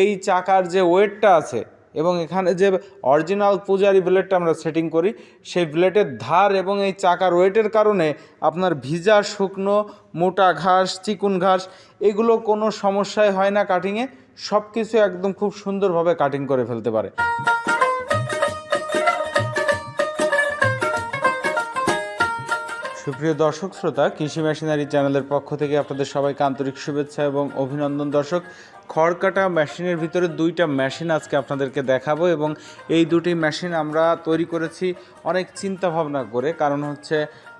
এই চাকার যে ওয়েটটা আছে এবং এখানে যে অরিজিনাল পূজারি ব্লেডটা আমরা সেটিং করি, সেই ব্লেডের ধার এবং এই চাকার ওয়েটের কারণে আপনার ভিজা, শুকনো, মোটা ঘাস, চিকুন ঘাস, এগুলো কোনো সমস্যায় হয় না কাটিংয়ে সব কিছু একদম খুব সুন্দরভাবে কাটিং করে ফেলতে পারে। সুপ্রিয় দর্শক, শ্রোতা, কৃষি মেশিনারি চ্যানেলের পক্ষ থেকে আপনাদের সবাইকে আন্তরিক শুভেচ্ছা এবং অভিনন্দন। দর্শক খড় কাটা মেশিনের ভিতরে দুইটা মেশিন আজকে আপনাদেরকে দেখাবো এবং এই দুটি মেশিন আমরা তৈরি করেছি অনেক চিন্তা ভাবনা করে। কারণ হচ্ছে,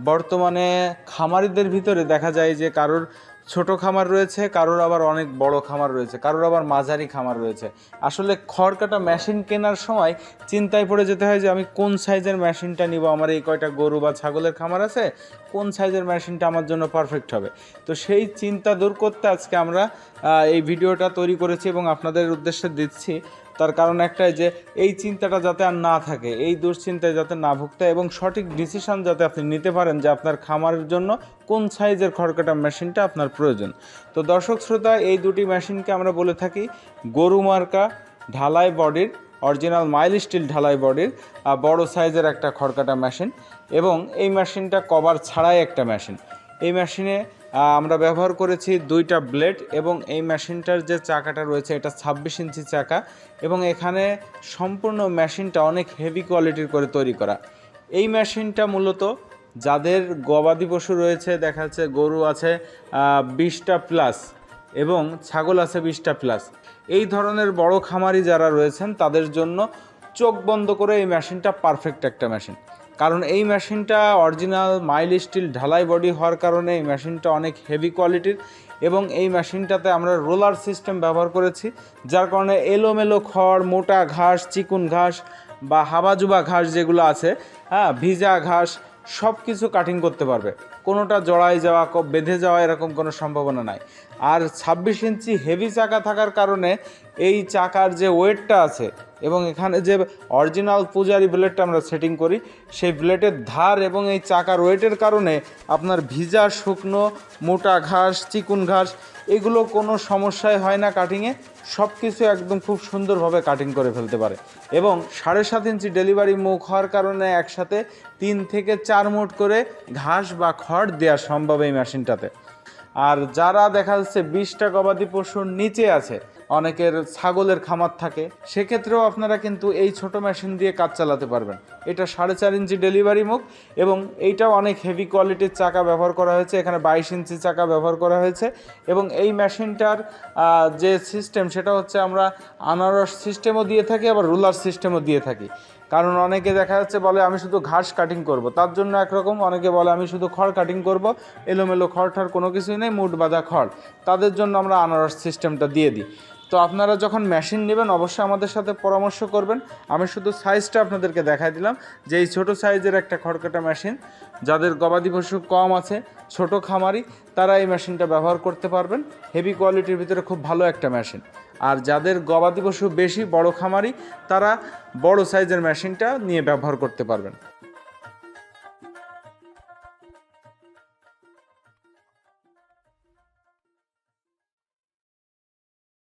বর্তমানে খামারিদের ভিতরে দেখা যায় যে কারোর ছোট খামার রয়েছে, কারোর আবার অনেক বড় খামার রয়েছে, কারোর আবার মাঝারি খামার রয়েছে। আসলে খড় কাটা মেশিন কেনার সময় চিন্তায় পড়ে যেতে হয় যে আমি কোন সাইজের মেশিনটা নিব? আমার এই কয়টা গরু বা ছাগলের খামার আছে, কোন সাইজের মেশিনটা আমার জন্য পারফেক্ট হবে? তো সেই চিন্তা দূর করতে আজকে আমরা এই ভিডিওটা তৈরি করেছি এবং আপনাদের উদ্দেশ্যে দিচ্ছি। তার কারণ একটাই যে, এই চিন্তাটা যাতে আর না থাকে, এই দুশ্চিন্তায় যাতে না ভুগতে এবং সঠিক ডিসিশান যাতে আপনি নিতে পারেন যে আপনার খামারের জন্য কোন সাইজের খড়কাটা মেশিনটা আপনার প্রয়োজন। তো দর্শক শ্রোতা, এই দুটি মেশিনকে আমরা বলে থাকি গরু মার্কা ঢালাই বডির অরিজিনাল মাইল স্টিল ঢালাই বডির বড় সাইজের একটা খড়কাটা মেশিন এবং এই মেশিনটা কভার ছাড়াই একটা মেশিন এই মেশিনে আমরা ব্যবহার করেছি দুইটা ব্লেড এবং এই মেশিনটার যে চাকাটা রয়েছে, এটা ছাব্বিশ ইঞ্চি চাকা এবং এখানে সম্পূর্ণ মেশিনটা অনেক হেভি কোয়ালিটির করে তৈরি করা। এই মেশিনটা মূলত যাদের গবাদি পশু রয়েছে, দেখা যাচ্ছে গরু আছে বিশটা প্লাস এবং ছাগল আছে বিশটা প্লাস এই ধরনের বড় খামারি যারা রয়েছেন, তাদের জন্য চোখ বন্ধ করে এই মেশিনটা পারফেক্ট একটা মেশিন কারণ এই মেশিনটা অরিজিনাল মাইল স্টিল ঢালাই বডি হওয়ার কারণে এই মেশিনটা অনেক হেভি কোয়ালিটির এবং এই মেশিনটাতে আমরা রোলার সিস্টেম ব্যবহার করেছি, যার কারণে এলোমেলো খড়, মোটা ঘাস, চিকুন ঘাস বা হাবাজুবা ঘাস যেগুলো আছে হ্যাঁ ভিজা ঘাস সব কিছু কাটিং করতে পারবে। কোনোটা জড়াই যাওয়া, বেঁধে যাওয়া এরকম কোনো সম্ভাবনা নাই। আর ছাব্বিশ ইঞ্চি হেভি চাকা থাকার কারণে এই চাকার যে ওয়েটটা আছে এবং এখানে যে অরিজিনাল পূজারি ব্লেডটা আমরা সেটিং করি, সেই ব্লেডের ধার এবং এই চাকার ওয়েটের কারণে আপনার ভিজা, শুকনো, মোটা ঘাস, চিকুন ঘাস, এগুলো কোনো সমস্যাই হয় না কাটিংয়ে সব কিছু একদম খুব সুন্দরভাবে কাটিং করে ফেলতে পারে। এবং সাড়ে সাত ইঞ্চি ডেলিভারি মুখ হওয়ার কারণে একসাথে তিন থেকে চার মুঠ করে ঘাস বা খড় দেওয়া সম্ভব এই মেশিনটাতে আর যারা দেখা যাচ্ছে বিশটা গবাদি পশুর নিচে আছে অনেকের ছাগলের খামার থাকে, সেক্ষেত্রেও আপনারা কিন্তু এই ছোট মেশিন দিয়ে কাজ চালাতে পারবেন। এটা সাড়ে চার ইঞ্চি ডেলিভারি মুখ এবং এইটাও অনেক হেভি কোয়ালিটির চাকা ব্যবহার করা হয়েছে, এখানে বাইশ ইঞ্চি চাকা ব্যবহার করা হয়েছে এবং এই মেশিনটার যে সিস্টেম সেটা হচ্ছে আমরা আনারস সিস্টেমও দিয়ে থাকি, আবার রুলার সিস্টেমও দিয়ে থাকি। কারণ অনেকে দেখা যাচ্ছে বলে, আমি শুধু ঘাস কাটিং করব। তার জন্য একরকম অনেকে বলে, আমি শুধু খড় কাটিং করব। এলোমেলো খড় ঠড় কোনো কিছুই নেই, মুড বাঁধা খড়। তাদের জন্য আমরা আনারস সিস্টেমটা দিয়ে দিই। তো আপনারা যখন মেশিন নেবেন, অবশ্যই আমাদের সাথে পরামর্শ করবেন। আমি শুধু সাইজটা আপনাদেরকে দেখাই দিলাম। যে এই ছোটো সাইজের একটা খড়কাটা মেশিন যাদের গবাদি পশু কম আছে, ছোট খামারি, তারা এই মেশিনটা ব্যবহার করতে পারবেন। হেভি কোয়ালিটির ভিতরে খুব ভালো একটা মেশিন আর যাদের গবাদি পশু বেশি, বড় খামারি, তারা বড় সাইজের মেশিনটা নিয়ে ব্যবহার করতে পারবেন।